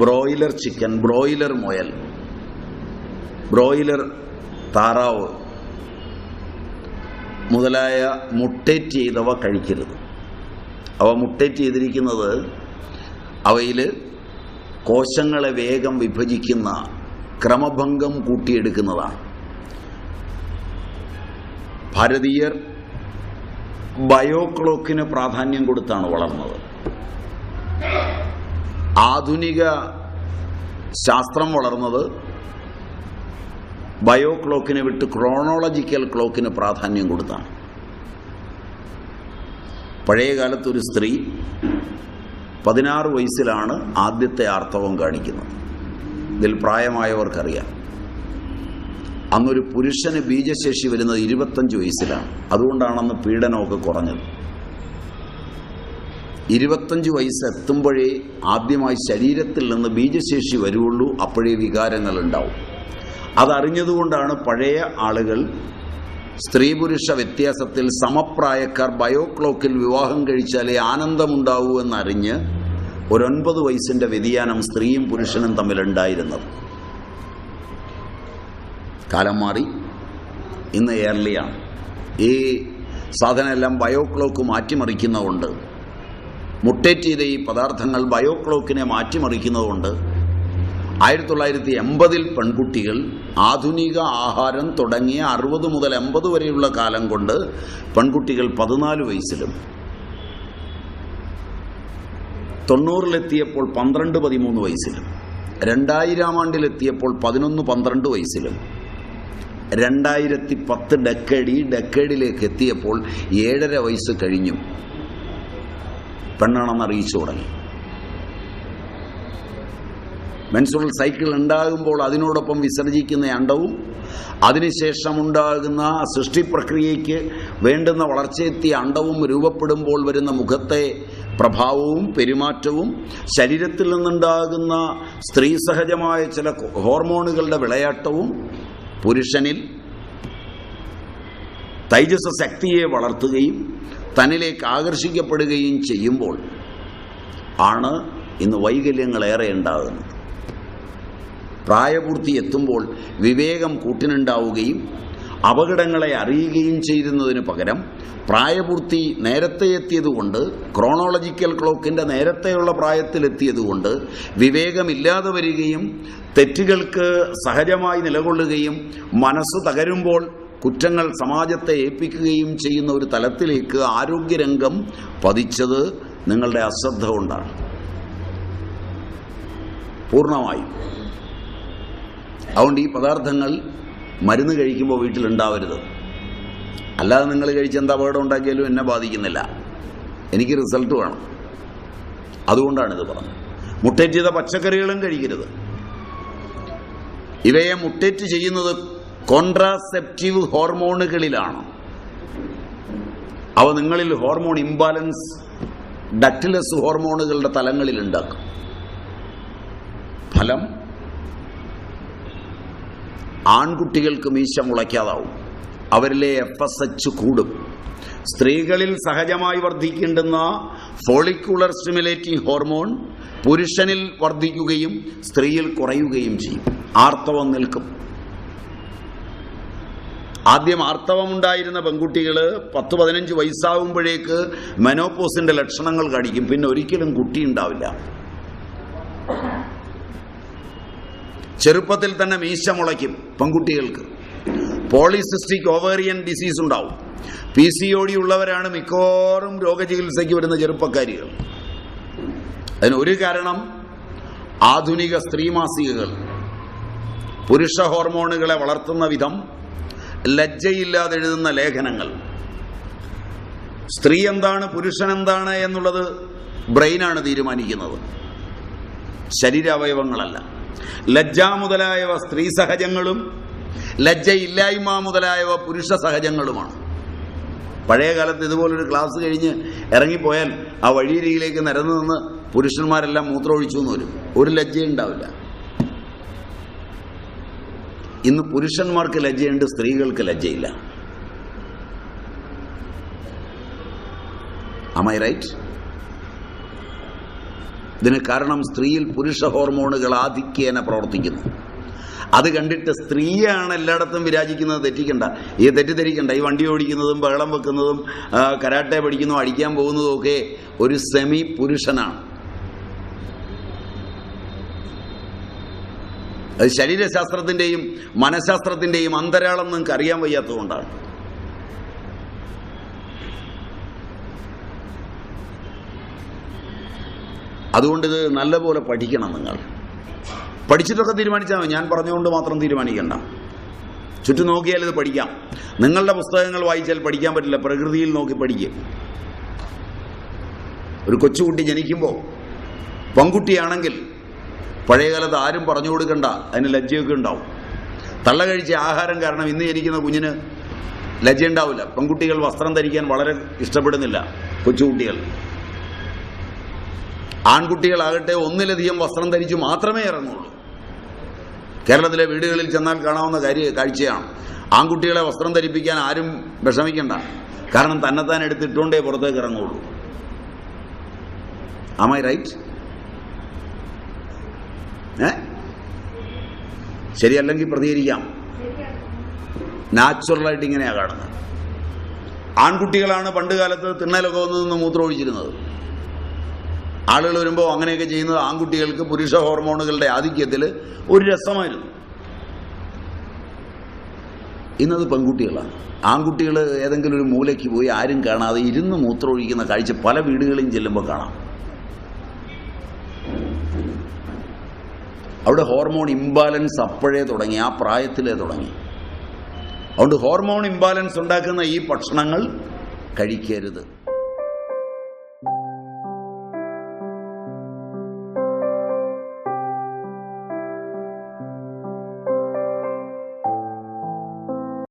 Broiler chicken broiler മുയൽ broiler താറാവ് മുതലായ മുട്ടേറ്റ് ചെയ്തവ കഴിക്കരുത്. അവ മുട്ടേറ്റ് ചെയ്തിരിക്കുന്നത് അവയിൽ കോശങ്ങളെ വേഗം വിഭജിക്കുന്ന ക്രമഭംഗം കൂട്ടിയെടുക്കുന്നതാണ്. ഭാരതീയർ ബയോക്ലോക്കിന് പ്രാധാന്യം കൊടുത്താണ് വളർന്നത്. ആധുനിക ശാസ്ത്രം വളർന്നത് ബയോ ക്ലോക്കിനെ വിട്ട് ക്രോണോളജിക്കൽ ക്ലോക്കിന് പ്രാധാന്യം കൊടുത്താണ്. പഴയ കാലത്ത് ഒരു സ്ത്രീ പതിനാറ് വയസ്സിലാണ് ആദ്യത്തെ ആർത്തവം കാണിക്കുന്നത്. ഇതിൽ പ്രായമായവർക്കറിയാം. അന്നൊരു പുരുഷന് ബീജശേഷി വരുന്നത് ഇരുപത്തഞ്ച് വയസ്സിലാണ്. അതുകൊണ്ടാണ് പീഡനമൊക്കെ കുറഞ്ഞത്. ഇരുപത്തഞ്ച് വയസ്സ് എത്തുമ്പോഴേ ആദ്യമായി ശരീരത്തിൽ നിന്ന് ബീജശേഷി വരുള്ളൂ അപ്പോഴേ വികാരങ്ങൾ ഉണ്ടാവും അതറിഞ്ഞതുകൊണ്ടാണ് പഴയ ആളുകൾ സ്ത്രീ പുരുഷ വ്യത്യാസത്തിൽ സമപ്രായക്കാർ ബയോക്ലോക്കിൽ വിവാഹം കഴിച്ചാലേ ആനന്ദമുണ്ടാവൂ എന്നറിഞ്ഞ് ഒരൊൻപത് വയസ്സിന്റെ വ്യതിയാനം സ്ത്രീയും പുരുഷനും തമ്മിലുണ്ടായിരുന്നത്. കാലം മാറി. ഇന്ന് എയർലിയാണ്. ഈ സാധനമെല്ലാം ബയോക്ലോക്ക് മാറ്റിമറിക്കുന്നതുകൊണ്ട് മുട്ടേറ്റ് ചെയ്ത ഈ പദാർത്ഥങ്ങൾ ബയോക്ലോക്കിനെ മാറ്റിമറിക്കുന്നതുകൊണ്ട് ആയിരത്തി തൊള്ളായിരത്തി എൺപതിൽ പെൺകുട്ടികൾ ആധുനിക ആഹാരം തുടങ്ങിയ അറുപത് മുതൽ എൺപത് വരെയുള്ള കാലം കൊണ്ട് പെൺകുട്ടികൾ പതിനാല് വയസ്സിലും തൊണ്ണൂറിലെത്തിയപ്പോൾ പന്ത്രണ്ട് പതിമൂന്ന് വയസ്സിലും രണ്ടായിരം ആണ്ടിലെത്തിയപ്പോൾ പതിനൊന്ന് പന്ത്രണ്ട് വയസ്സിലും രണ്ടായിരത്തി പത്ത് ഡക്കേഡ് ഡക്കേഡിലേക്ക് എത്തിയപ്പോൾ ഏഴര വയസ്സ് കഴിഞ്ഞു. പെണ്ണാണെന്ന് അറിയിച്ചു തുടങ്ങി. മെൻസുറൽ സൈക്കിൾ ഉണ്ടാകുമ്പോൾ അതിനോടൊപ്പം വിസർജിക്കുന്ന അണ്ടവും അതിനുശേഷം ഉണ്ടാകുന്ന സൃഷ്ടി പ്രക്രിയയ്ക്ക് വേണ്ടുന്ന വളർച്ചയെത്തിയ അണ്ടവും രൂപപ്പെടുമ്പോൾ വരുന്ന മുഖത്തെ പ്രഭാവവും പെരുമാറ്റവും ശരീരത്തിൽ നിന്നുണ്ടാകുന്ന സ്ത്രീ സഹജമായ ചില ഹോർമോണുകളുടെ വിളയാട്ടവും പുരുഷനിൽ തൈജസ ശക്തിയെ വളർത്തുകയും തന്നിലേക്ക് ആകർഷിക്കപ്പെടുകയും ചെയ്യുമ്പോൾ ആണ് ഇന്ന് വൈകല്യങ്ങളേറെ ഉണ്ടാകുന്നത്. പ്രായപൂർത്തി എത്തുമ്പോൾ വിവേകം കൂട്ടിനുണ്ടാവുകയും അപകടങ്ങളെ അറിയുകയും ചെയ്യുന്നതിന് പകരം പ്രായപൂർത്തി നേരത്തെ എത്തിയതുകൊണ്ട് ക്രോണോളജിക്കൽ ക്ലോക്കിന്റെ നേരത്തെയുള്ള പ്രായത്തിലെത്തിയതുകൊണ്ട് വിവേകമില്ലാതെ വരികയും തെറ്റുകൾക്ക് സഹജമായി നിലകൊള്ളുകയും മനസ്സ് തകരുമ്പോൾ കുറ്റങ്ങൾ സമാജത്തെ ഏൽപ്പിക്കുകയും ചെയ്യുന്ന ഒരു തലത്തിലേക്ക് ആരോഗ്യരംഗം പതിച്ചത് നിങ്ങളുടെ അശ്രദ്ധ കൊണ്ടാണ്. പൂർണമായും അതുകൊണ്ട് ഈ പദാർത്ഥങ്ങൾ മരുന്ന് കഴിക്കുമ്പോൾ വീട്ടിലുണ്ടാവരുത്. അല്ലാതെ നിങ്ങൾ കഴിച്ച് എന്താ അപകടം ഉണ്ടാക്കിയാലും എന്നെ ബാധിക്കുന്നില്ല. എനിക്ക് റിസൾട്ട് വേണം. അതുകൊണ്ടാണ് ഇത് പറഞ്ഞത്. മുട്ടേറ്റ് ചെയ്ത പച്ചക്കറികളും കഴിക്കരുത്. ഇവയെ മുട്ടേറ്റ് ചെയ്യുന്നത് കോൺട്രാസെപ്റ്റീവ് ഹോർമോണുകളിലാണ് അവ നിങ്ങളിൽ ഹോർമോൺ ഇംബാലൻസ് ഡക്റ്റിലസ് ഹോർമോണുകളുടെ തലങ്ങളിൽ ഉണ്ടാക്കും. ഫലം? ആൺകുട്ടികൾക്ക് മീശ മുളയ്ക്കാതാവും. അവരിലെ എഫ് എസ് എച്ച് കൂടും. സ്ത്രീകളിൽ സഹജമായി വർദ്ധിക്കേണ്ടുന്ന ഫോളിക്കുലർ സ്റ്റിമുലേറ്റിംഗ് ഹോർമോൺ പുരുഷനിൽ വർദ്ധിക്കുകയും സ്ത്രീയിൽ കുറയുകയും ചെയ്യും. ആർത്തവം നിൽക്കും. ആദ്യം ആർത്തവമുണ്ടായിരുന്ന പെൺകുട്ടികൾ പത്ത് പതിനഞ്ച് വയസ്സാകുമ്പോഴേക്ക് മെനോപോസിന്റെ ലക്ഷണങ്ങൾ കാണിക്കും. പിന്നെ ഒരിക്കലും കുട്ടി ഉണ്ടാവില്ല. ചെറുപ്പത്തിൽ തന്നെ മീശ മുളയ്ക്കും പെൺകുട്ടികൾക്ക്. പോളിസിസ്റ്റിക് ഓവേറിയൻ ഡിസീസ് ഉണ്ടാവും. പി സി ഒ ഡി ഉള്ളവരാണ് മിക്കവാറും രോഗചികിത്സയ്ക്ക് വരുന്ന ചെറുപ്പക്കാരികൾ. അതിന് ഒരു കാരണം ആധുനിക സ്ത്രീമാസികകൾ പുരുഷ ഹോർമോണുകളെ വളർത്തുന്ന വിധം ലജ്ജയില്ലാതെ എഴുതുന്ന ലേഖനങ്ങൾ. സ്ത്രീ എന്താണ് പുരുഷൻ എന്താണ് എന്നുള്ളത് ബ്രെയിനാണ് തീരുമാനിക്കുന്നത്. ശരീരാവയവങ്ങളല്ല. ലജ്ജ മുതലായവ സ്ത്രീ സഹജങ്ങളും ലജ്ജയില്ലായ്മ മുതലായവ പുരുഷ സഹജങ്ങളുമാണ്. പഴയ കാലത്ത് ഇതുപോലൊരു ക്ലാസ് കഴിഞ്ഞ് ഇറങ്ങിപ്പോയാൽ ആ വഴിയരികിലേക്ക് നിരന്നു നിന്ന് പുരുഷന്മാരെല്ലാം മൂത്രമൊഴിച്ചു എന്ന് വരും. ഒരു ലജ്ജയുണ്ടാവില്ല ഇന്ന് പുരുഷന്മാർക്ക് ലജ്ജയുണ്ട് സ്ത്രീകൾക്ക് ലജ്ജയില്ല. അമൈ റൈറ്റ് ഇതിന് കാരണം സ്ത്രീയിൽ പുരുഷ ഹോർമോണുകൾ ആധിക്യേന പ്രവർത്തിക്കുന്നു. അത് കണ്ടിട്ട് സ്ത്രീയാണ് എല്ലായിടത്തും വിരാജിക്കുന്നത് തെറ്റിക്കണ്ട. ഈ തെറ്റിദ്ധരിക്കണ്ട. ഈ വണ്ടി ഓടിക്കുന്നതും ബഹളം വെക്കുന്നതും കരാട്ടെ പഠിക്കുന്നതും അടിക്കാൻ പോകുന്നതും ഒക്കെ ഒരു സെമി പുരുഷനാണ് അത് ശരീരശാസ്ത്രത്തിന്റെയും മനഃശാസ്ത്രത്തിന്റെയും അന്തരാളം നിങ്ങൾക്ക് അറിയാൻ വയ്യാത്തതുകൊണ്ടാണ്. അതുകൊണ്ട് ഇത് നല്ലപോലെ പഠിക്കണം നിങ്ങൾ. പഠിച്ചിട്ടൊക്കെ തീരുമാനിച്ചാൽ ഞാൻ പറഞ്ഞുകൊണ്ട് മാത്രം തീരുമാനിക്കണ്ട. ചുറ്റും നോക്കിയാൽ ഇത് പഠിക്കാം. നിങ്ങളുടെ പുസ്തകങ്ങൾ വായിച്ചാൽ പഠിക്കാൻ പറ്റില്ല. പ്രകൃതിയിൽ നോക്കി പഠിക്കും. ഒരു കൊച്ചുകുട്ടി ജനിക്കുമ്പോൾ പെൺകുട്ടിയാണെങ്കിൽ പഴയകാലത്ത് ആരും പറഞ്ഞു കൊടുക്കണ്ട. അതിന് ലജ്ജയൊക്കെ ഉണ്ടാവും. തള്ള കഴിച്ച ആഹാരം കാരണം ഇന്ന് ജനിക്കുന്ന കുഞ്ഞിന് ലജ്ജ ഉണ്ടാവില്ല. പെൺകുട്ടികൾ വസ്ത്രം ധരിക്കാൻ വളരെ ഇഷ്ടപ്പെടുന്നില്ല കൊച്ചുകുട്ടികൾ. ആൺകുട്ടികളാകട്ടെ ഒന്നിലധികം വസ്ത്രം ധരിച്ചു മാത്രമേ ഇറങ്ങുള്ളൂ. കേരളത്തിലെ വീടുകളിൽ ചെന്നാൽ കാണാവുന്ന കാര്യ കാഴ്ചയാണ്. ആൺകുട്ടികളെ വസ്ത്രം ധരിപ്പിക്കാൻ ആരും വിഷമിക്കണ്ട. കാരണം തന്നെത്താൻ എടുത്തിട്ടുകൊണ്ടേ പുറത്തേക്ക് ഇറങ്ങുള്ളൂ. ആം ഐ റൈറ്റ് ഏ? ശരിയല്ലെങ്കിൽ പ്രതികരിക്കാം. നാച്ചുറലായിട്ട് ഇങ്ങനെയാണ് കാണുന്നത്. ആൺകുട്ടികളാണ് പണ്ട് കാലത്ത് തിണ്ണലൊക്കെ നിന്ന് മൂത്രമൊഴിച്ചിരുന്നത് ആളുകൾ വരുമ്പോൾ അങ്ങനെയൊക്കെ ചെയ്യുന്നത് ആൺകുട്ടികൾക്ക് പുരുഷ ഹോർമോണുകളുടെ ആധിക്യത്തിൽ ഒരു രസമായിരുന്നു. ഇന്നത് പെൺകുട്ടികളാണ്. ആൺകുട്ടികൾ ഏതെങ്കിലും ഒരു മൂലയ്ക്ക് പോയി ആരും കാണാതെ ഇരുന്ന് മൂത്രമൊഴിക്കുന്ന കാഴ്ച പല വീടുകളിലും ചെല്ലുമ്പോൾ കാണാം. അവിടെ ഹോർമോൺ ഇംബാലൻസ് അപ്പോഴേ തുടങ്ങി ആ പ്രായത്തിലേ തുടങ്ങി. അതുകൊണ്ട് ഹോർമോൺ ഇംബാലൻസ് ഉണ്ടാക്കുന്ന ഈ ഭക്ഷണങ്ങൾ കഴിക്കരുത്.